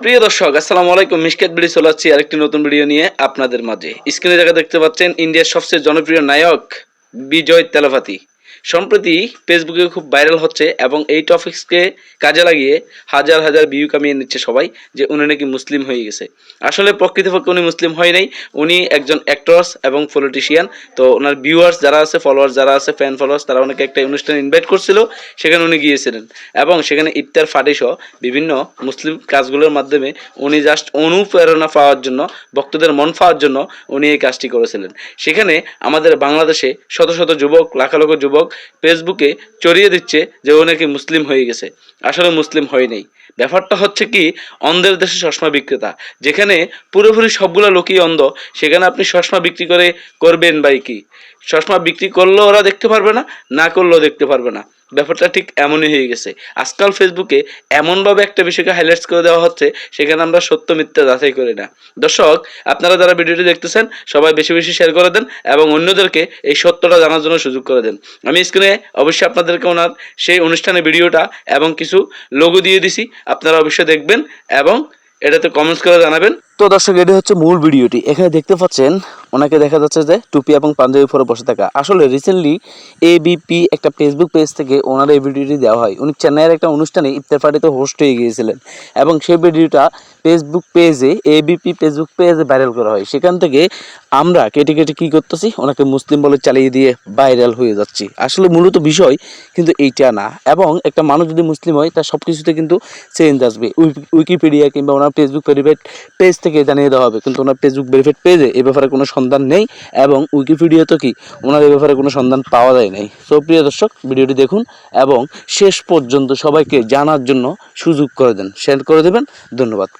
প্রিয় দর্শক, আসসালামু আলাইকুম। মিশকাত বিড়ি চলে আসছি আরেকটি নতুন ভিডিও নিয়ে আপনাদের মাঝে। স্ক্রিনে জায়গা দেখতে পাচ্ছেন ইন্ডিয়ার সবচেয়ে জনপ্রিয় নায়ক বিজয় তেলাপাতি। সম্প্রতি ফেসবুকে খুব ভাইরাল হচ্ছে এবং এই টপিক্সকে কাজে লাগিয়ে হাজার হাজার ভিউ কামিয়ে নিচ্ছে সবাই যে উনি নাকি মুসলিম হয়ে গেছে। আসলে প্রকৃতপক্ষে উনি মুসলিম হয় নাই, উনি একজন অ্যাক্টরস এবং পলিটিশিয়ান তো ওনার ভিউয়ার্স যারা আছে ফলোয়ার্স যারা আছে ফ্যান ফলোয়ার্স তারা ওনাকে একটা অনুষ্ঠানে ইনভাইট করছিল, সেখানে উনি গিয়েছিলেন। এবং সেখানে ইফতার, ফাটি সহ বিভিন্ন মুসলিম কাজগুলোর মাধ্যমে উনি জাস্ট অনুপ্রেরণা পাওয়ার জন্য, ভক্তদের মন পাওয়ার জন্য উনি এই কাজটি করেছিলেন। সেখানে আমাদের বাংলাদেশে শত শত যুবক, লাখ লক্ষ যুবক ফেসবুকে চড়িয়ে দিচ্ছে যে ও নাকি মুসলিম হয়ে গেছে। আসলে মুসলিম হয় ব্যাপারটা হচ্ছে কি, অন্ধের দেশে চশমা বিক্রেতা। যেখানে পুরোপুরি সবগুলো লোকই অন্ধ, সেখানে আপনি চশমা বিক্রি করে করবেন বাই কি? চশমা বিক্রি করলেও ওরা দেখতে পারবে না না করলেও দেখতে পারবে না। ব্যাপারটা ঠিক এমনই হয়ে গেছে। আজকাল ফেসবুকে এমনভাবে একটা বিষয়কে হাইলাইটস করে দেওয়া হচ্ছে, সেখানে আমরা সত্য, মিথ্যা যাচাই করি না। দর্শক, আপনারা যারা ভিডিওটি দেখতেছেন, সবাই বেশি বেশি শেয়ার করে দেন এবং অন্যদেরকে এই সত্যটা জানার জন্য সুযোগ করে দেন। আমি স্ক্রিনে অবশ্যই আপনাদেরকে ওনার সেই অনুষ্ঠানের ভিডিওটা এবং কিছু লোগো দিয়ে দিছি, আপনারা অবশ্যই দেখবেন এবং এটাতে কমেন্টস করে জানাবেন। তো দর্শক, এটি হচ্ছে মূল ভিডিওটি। এখানে দেখতে পাচ্ছেন ওনাকে দেখা যাচ্ছে যে টুপি এবং পাঞ্জাবি পরে বসে থাকা। আসলে রিসেন্টলি এবিপি একটা ফেসবুক পেজ থেকে ওনার এই ভিডিওটি দেওয়া হয়। উনি চেন্নাইয়ের একটা অনুষ্ঠানে ইফতার পার্টিতে হোস্ট হয়ে গিয়েছিলেন। এবং সেই ভিডিওটা ফেসবুক পেজে এবিপি ফেসবুক পেজে ভাইরাল করা হয়। সেখান থেকে আমরা কেটে কেটে কী করতেছি, ওনাকে মুসলিম বলে চালিয়ে দিয়ে ভাইরাল হয়ে যাচ্ছি। আসলে মূলত বিষয় কিন্তু এইটা না। এবং একটা মানুষ যদি মুসলিম হয়, তার সব কিছুতে কিন্তু চেঞ্জ আসবে। উইকি- উইকিপিডিয়া কিংবা ওনার ফেসবুক ভেরিফাইড পেজ থেকে জানিয়ে দেওয়া হবে। কিন্তু ওনার ফেসবুক ভেরিফাইড পেজে এ ব্যাপারে কোনো সন্ধান নেই এবং উইকিপিডিয়া তো কি? ওনার এ ব্যাপারে কোনো সন্ধান পাওয়া যায় নাই। তো প্রিয় দর্শক, ভিডিওটি দেখুন এবং শেষ পর্যন্ত সবাইকে জানার জন্য সুযোগ করে দেন। শেয়ার করে দেবেন। ধন্যবাদ।